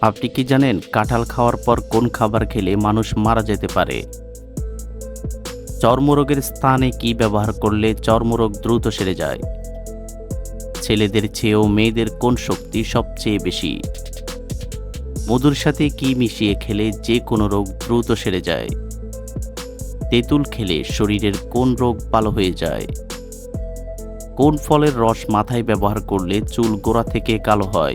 আপনি কি জানেন কাঁঠাল খাওয়ার পর কোন খাবার খেলে মানুষ মারা যেতে পারে? চর্মরোগের স্থানে কি ব্যবহার করলে চর্মরোগ দ্রুত সেরে যায়? ছেলেদের চেয়েও মেয়েদের কোন শক্তি সবচেয়ে বেশি? মধুর সাথে কি মিশিয়ে খেলে যে কোনো রোগ দ্রুত সেরে যায়? তেঁতুল খেলে শরীরের কোন রোগ ভালো হয়ে যায়? কোন ফলের রস মাথায় ব্যবহার করলে চুল গোড়া থেকে কালো হয়?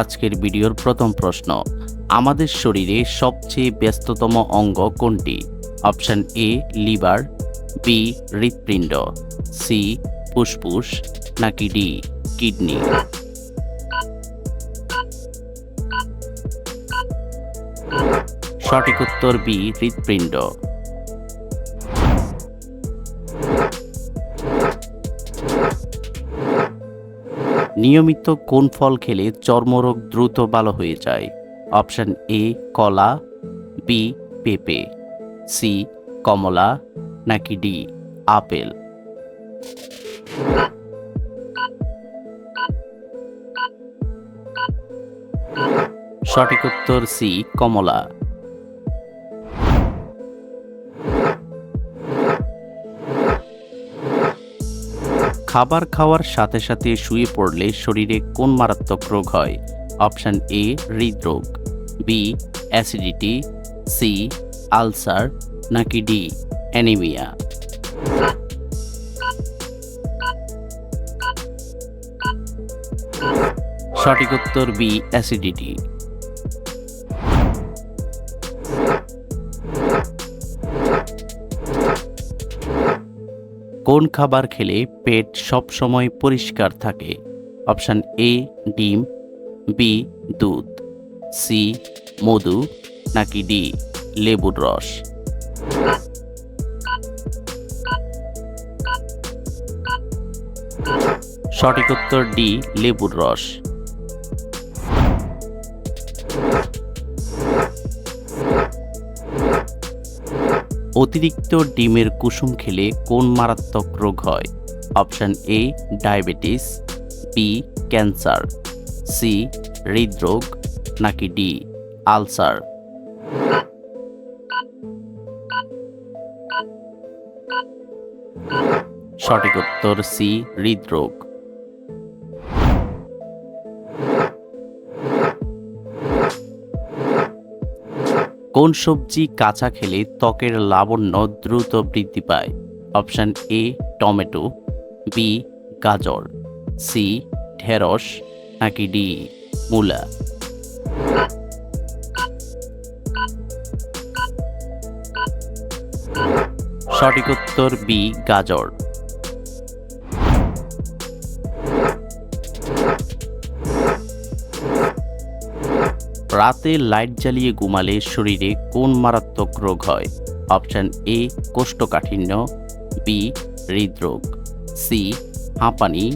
আজকের ভিডিওর প্রথম প্রশ্ন, আমাদের শরীরে সবচেয়ে ব্যস্ততম অঙ্গ কোনটি? অপশন এ, লিভার, বি, হৃৎপিণ্ড, সি, ফুসফুস, নাকি ডি, কিডনি? সঠিক উত্তর বি, হৃৎপিণ্ড। নিয়মিত কোন ফল খেলে চর্মরোগ দ্রুত ভালো হয়ে যায়? অপশন এ, কলা, বি, পেঁপে, সি, কমলা, নাকি ডি, আপেল? সঠিক উত্তর সি, কমলা। খাবার খাওয়ার সাথে সাথে শুয়ে পড়লে শরীরে কোন মারাত্মক রোগ হয়? অপশান এ, হৃদরোগ, বি, অ্যাসিডিটি, সি, আলসার, নাকি ডি, অ্যানিমিয়া। সঠিক উত্তর বি, অ্যাসিডিটি। কোন খাবার খেলে পেট সবসময় পরিষ্কার থাকে? অপশান এ, ডিম, বি, দুধ, সি, মধু, নাকি ডি, লেবুর রস? সঠিক উত্তর ডি, লেবুর রস। অতিরিক্ত ডিমের কুসুম খেলে কোন মারাত্মক রোগ হয়? Option A diabetes B cancer C হৃদরোগ, নাকি ডি আলসার। সঠিক উত্তর সি হৃদরোগ। কোন সবজি কাঁচা খেলে ত্বকের লাবণ্য দ্রুত বৃদ্ধি পায়। অপশান এ, টমেটো, বি, গাজর, সি, ঢেঁড়স, নাকি ডি, মূলা। সঠিক উত্তর বি, গাজর। রাতে লাইট জ্বালিয়ে ঘুমালে শরীরে কোন মারাত্মক রোগ হয়? অপশন এ, কোষ্ঠকাঠিন্য, বি, হৃদরোগ, সি, হাঁপানি,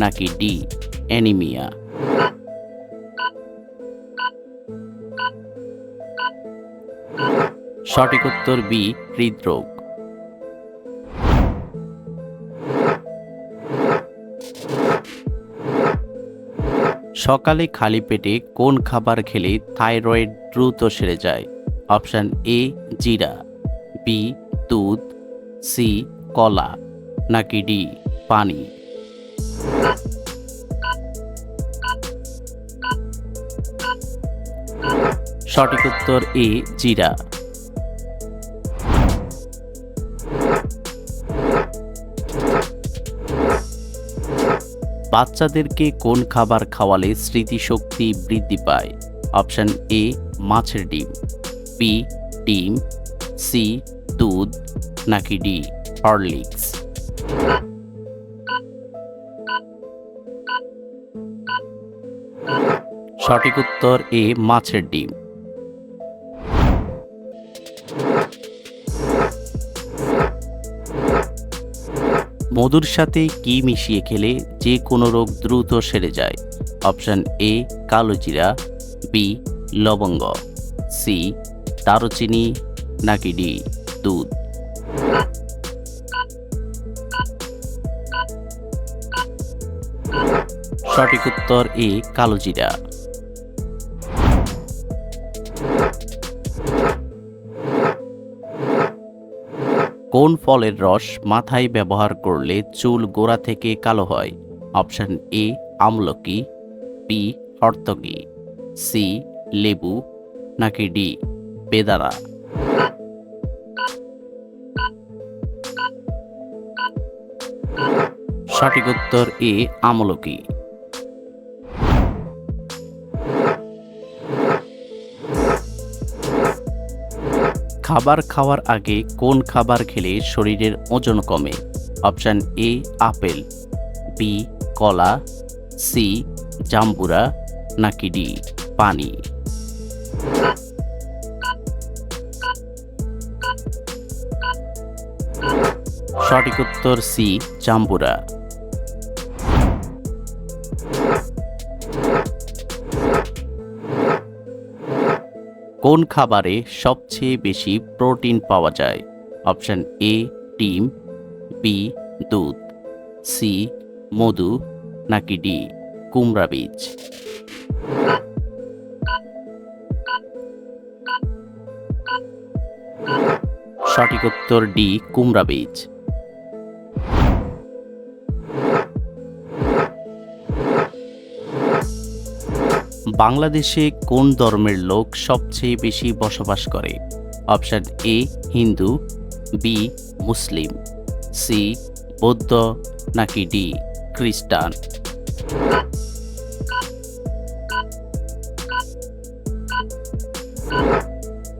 নাকি ডি, অ্যানিমিয়া? সঠিক উত্তর বি, হৃদরোগ। সকালে খালি পেটে কোন খাবার খেলে থাইরয়েড দ্রুত সেরে যায়? অপশান এ, জিরা, বি, দুধ, সি, কলা, নাকি ডি, পানি? সঠিক উত্তর এ, জিরা। বাচ্চাদেরকে কোন খাবার খাওয়ালে স্মৃতিশক্তি বৃদ্ধি পায়? অপশান এ মাছের ডিম। বি ডিম। সি দুধ। নাকি ডি হরলিক্স। সঠিক উত্তর এ মাছের ডিম। মধুর সাথে কি মিশিয়ে খেলে যে কোনো রোগ দ্রুত সেরে যায়? অপশান এ, কালো জিরা, বি, লবঙ্গ, সি, দারুচিনি, নাকি ডি, দুধ। সঠিক উত্তর এ, কালো কোন ফলের রস মাথায় ব্যবহার করলে চুল গোড়া থেকে কালো হয়? অপশন এ, আমলকি বি হর্তকি সি লেবু, নাকি ডি বেদারা সঠিক উত্তর এ, আমলকি। খাবার খাওয়ার আগে কোন খাবার খেলে শরীরের ওজন কমে? অপশান এ, আপেল বি কলা সি জাম্বুরা, নাকি ডি, পানি? সঠিক উত্তর সি জাম্বুরা। কোন খাবারে সবচেয়ে বেশি প্রোটিন পাওয়া যায়? অপশন এ, ডিম, বি, দুধ, সি, মধু, নাকি ডি, কুমড়া বীজ? সঠিক উত্তর ডি, কুমড়া বীজ। বাংলাদেশে কোন ধর্মের লোক সবচেয়ে বেশি বসবাস করে? Option A, Hindu, B, Muslim, C, বৌদ্ধ, নাকি ডি, খ্রিস্টান?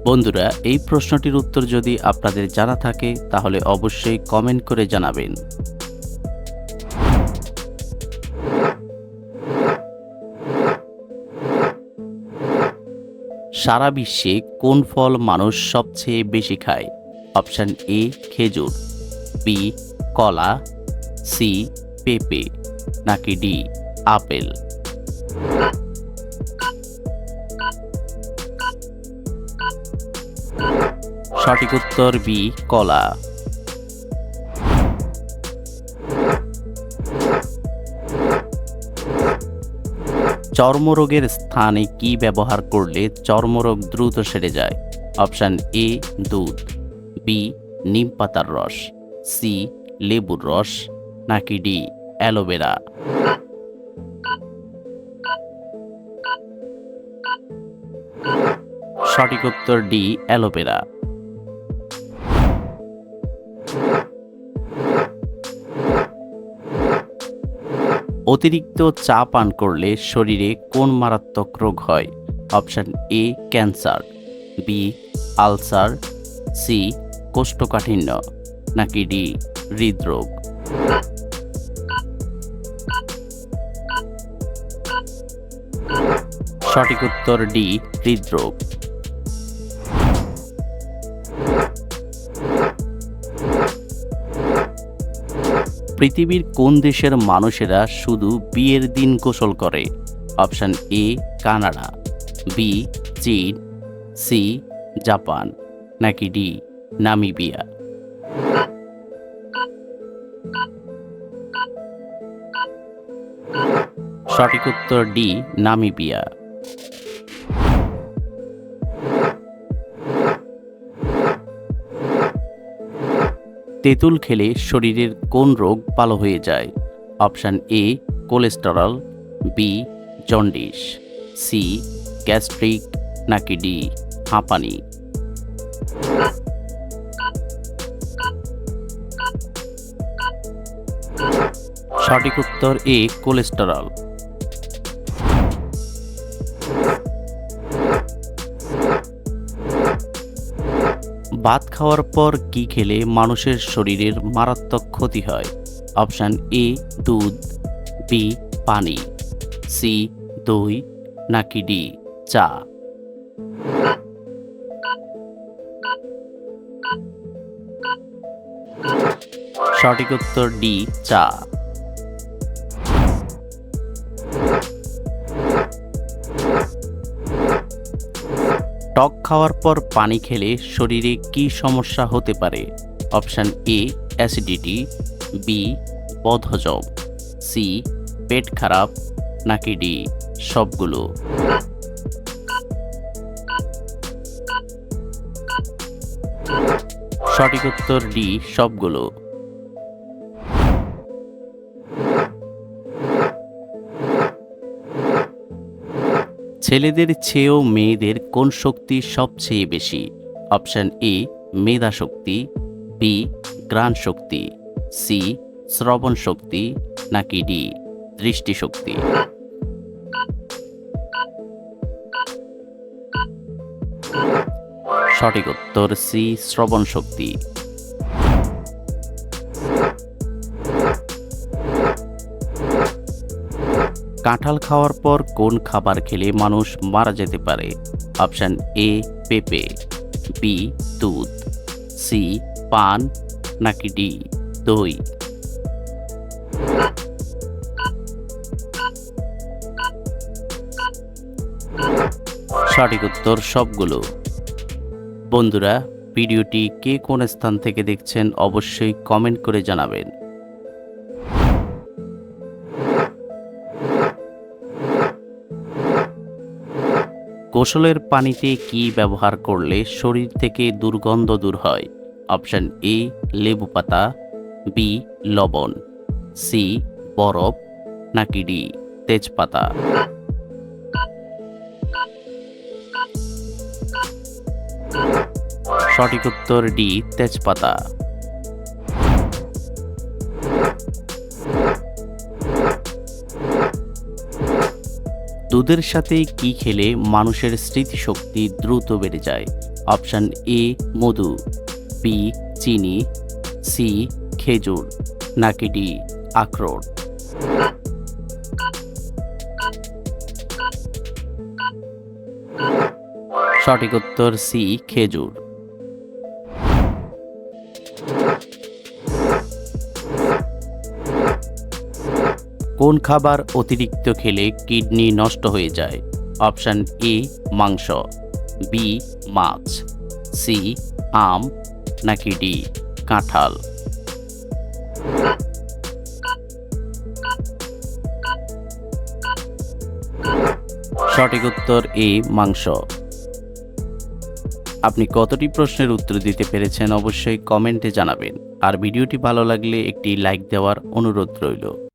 বন্ধুরা, এই প্রশ্নটির উত্তর যদি আপনাদের জানা থাকে, তাহলে অবশ্যই কমেন্ট করে জানাবেন। সারা বিশ্বে কোন ফল মানুষ সবচেয়ে বেশি খায়? অপশান এ, খেজুর, বি, কলা, সি, পেঁপে, নাকি ডি, আপেল? সঠিক উত্তর বি, কলা। চর্মরোগের স্থানে কি ব্যবহার করলে চর্মরোগ দ্রুত সেরে যায়? অপশান এ, দুধ। বি, নিম পাতার রস। সি, লেবুর রস। নাকি ডি, অ্যালোভেরা। সঠিক উত্তর ডি, অ্যালোভেরা। অতিরিক্ত চা পান করলে শরীরে কোন মারাত্মক রোগ হয়? Option A cancer B ulcer C কোষ্ঠকাঠিন্য, নাকি ডি হৃদরোগ? সঠিক উত্তর ডি হৃদরোগ। পৃথিবীর কোন দেশের মানুষেরা শুধু বিয়ের দিন গোসল করে? অপশান এ, কানাডা, বি, চীন, সি, জাপান, নাকি ডি, নামিবিয়া? সঠিক উত্তর ডি, নামিবিয়া। তেঁতুল খেলে শরীরের কোন রোগ ভালো হয়ে যায়? Option A cholesterol B jaundice C gastric, নাকি ডি হাঁপানি। সঠিক উত্তর এ কোলেস্টেরল। ভাত খাওয়ার পর কি খেলে মানুষের শরীরের মারাত্মক ক্ষতি হয়? অপশান এ, দুধ, বি, পানি, সি, দই, নাকি ডি, চা। সঠিক উত্তর ডি, চা। টক খাওয়ার পর পানি খেলে শরীরে কি সমস্যা হতে পারে? অপশান এ, অ্যাসিডিটি, বি, বদহজম, সি, পেট খারাপ, নাকি ডি, সবগুলো। সঠিক উত্তর ডি, সবগুলো। ছেলেদের চেয়েও মেয়েদের কোন শক্তি সবচেয়ে বেশি? অপশান এ, মেধা শক্তি, বি, গ্রাণ শক্তি, সি, শ্রবণ শক্তি, নাকি ডি দৃষ্টিশক্তি সঠিক উত্তর সি, শ্রবণ শক্তি। কাঁঠাল খাওয়ার পর কোন খাবার খেলে মানুষ মারা যেতে পারে? অপশান এ, পেঁপে, বি, দুধ, সি, পান, নাকি ডি, দই? সঠিক উত্তর সবগুলো। বন্ধুরা, ভিডিওটি কে কোন স্থান থেকে দেখছেন অবশ্যই কমেন্ট করে জানাবেন। গোসলের পানিতে কি ব্যবহার করলে শরীর থেকে দুর্গন্ধ দূর হয়? অপশন এ, লেবু পাতা, বি, লবণ, সি, বরফ, নাকি ডি, তেজপাতা। সঠিক উত্তর ডি, তেজপাতা। দুধের সাথে কি খেলে মানুষের স্মৃতিশক্তি দ্রুত বেড়ে যায়? অপশান এ, মধু, বি, চিনি, সি, খেজুর, নাকি ডি, আখরোট? সঠিক উত্তর সি, খেজুর। কোন খাবার অতিরিক্ত খেলে কিডনি নষ্ট হয়ে যায়? অপশান এ, মাংস। বি, মাছ। সি, আম। নাকি ডি, কাঁঠাল। সঠিক উত্তর এ, মাংস। আপনি কতটি প্রশ্নের উত্তর দিতে পেরেছেন অবশ্যই কমেন্টে জানাবেন। আর ভিডিওটি ভালো লাগলে একটি লাইক দেওয়ার অনুরোধ রইল।